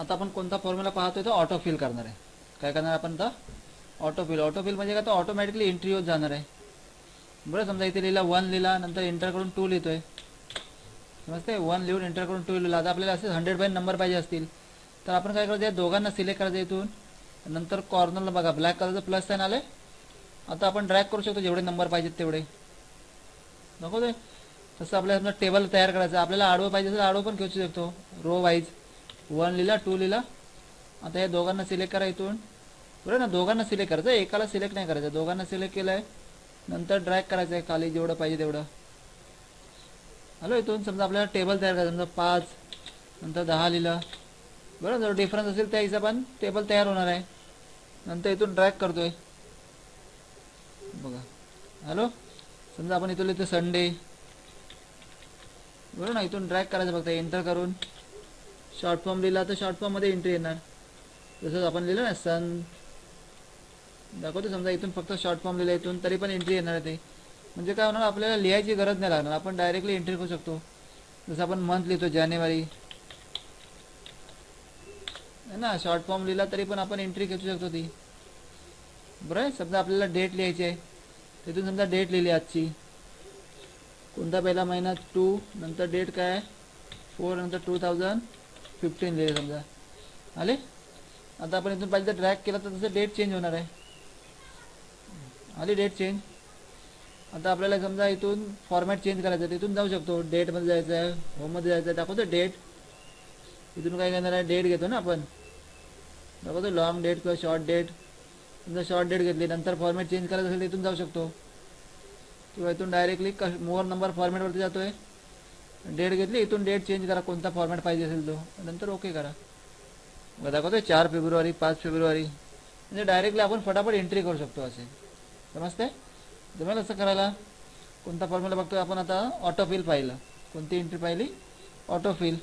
आता आपण कोणता फॉर्म्युला पाहतोय तो ऑटो फिल करणार आहे. काय करणार आपण आता? ऑटो फिल ऑटो फिल म्हणजे काय? तो ऑटोमॅटिकली एंट्री होत जाणार आहे. बरं समजा इथे लिहिला वन लिहिला नंतर एंटर करून टू लिहितोय. समजते वन लिहून एंटर करून टू लिहिला. आता आपल्याला असे हंड्रेड बाय नंबर पाहिजे असतील. तर आपण काय करायचं? दोघांना सिलेक्ट करायचं इथून. नंतर कॉर्नरला बघा. ब्लॅक कलरचं प्लस साईन आले आता आपण ड्रॅग करू शकतो. जेवढे नंबर पाहिजेत तेवढे. नको ते तसं आपल्याला समजा टेबल तयार करायचं आपल्याला आडवं पाहिजे असेल आडवं पण घेऊ शकतो. रो वाईज वन लिहिला टू लिहिला आता या दोघांना सिलेक्ट करा इथून. बरं ना दोघांना सिलेक्ट करायचं. एकाला सिलेक्ट नाही करायचं. दोघांना सिलेक्ट केलं आहे नंतर ड्रॅग करायचं आहे खाली. जेवढं पाहिजे तेवढं. हॅलो इथून. समजा आपल्याला टेबल तयार करायचं. समजा पाच. नंतर दहा लिहिलं. बरं जर डिफरन्स असेल त्या हिशोबाने टेबल तयार होणार आहे. नंतर इथून ड्रॅग करतोय. बघा. हॅलो समजा आपण इथून लिहितो संडे बरोबर ना इथून ड्रॅग करायचं फक्त. एंटर करून. शॉर्ट फॉर्म लिहिला तर शॉर्ट फॉर्ममध्ये एंट्री येणार. जसंच आपण लिहिलं ना सन दाखवतो समजा इथून फक्त शॉर्ट फॉर्म लिहिलं इथून तरी पण एंट्री येणार ते. म्हणजे काय होणार आपल्याला लिहायची गरज नाही लागणार. आपण डायरेक्टली एंट्री करू शकतो. जसं आपण मंथ लिहितो जानेवारी. है ना शॉर्ट फॉर्म लिहिला तरी पण आपण एंट्री खेचू शकतो ती. बरं आहे समजा आपल्याला डेट लिहायची आहे. तिथून समजा डेट लिहिली आजची. कोणता पहिला महिना? टू नंतर डेट काय फोर नंतर टू थाउजंड फिफ्टीन लिहिले समजा. आले? आता आपण इथून पाहिजे तर ड्रॅग केला तर तसं डेट चेंज होणार आहे. आली डेट चेंज आता आपल्याला समजा इथून फॉर्मॅट चेंज करायचं आहे तिथून जाऊ शकतो. डेटमध्ये जायचं आहे होममध्ये जायचं आहे दाखवतो डेट इथून काय घेणार आहे? डेट घेतो ना आपण. दाखवतो लॉंग डेट किंवा शॉर्ट डेट समजा शॉर्ट डेट घेतली नंतर फॉर्मॅट चेंज करायचं असेल तर इथून जाऊ शकतो. किंवा इथून डायरेक्टली क मोर नंबर फॉर्मॅटवरती आहे डेट घेतली इथून डेट चेंज करा कोणता फॉर्मॅट पाहिजे असेल तो. नंतर ओके करा. मग दाखवतोय चार फेब्रुवारी पाच फेब्रुवारी. म्हणजे डायरेक्टली आपण फटाफट एंट्री करू शकतो असे. समजते जमेल असं करायला? कोणता फॉर्म्युला बघतो आपण आता? ऑटोफिल पाहिलं कोणती एंट्री पाहिली? ऑटोफिल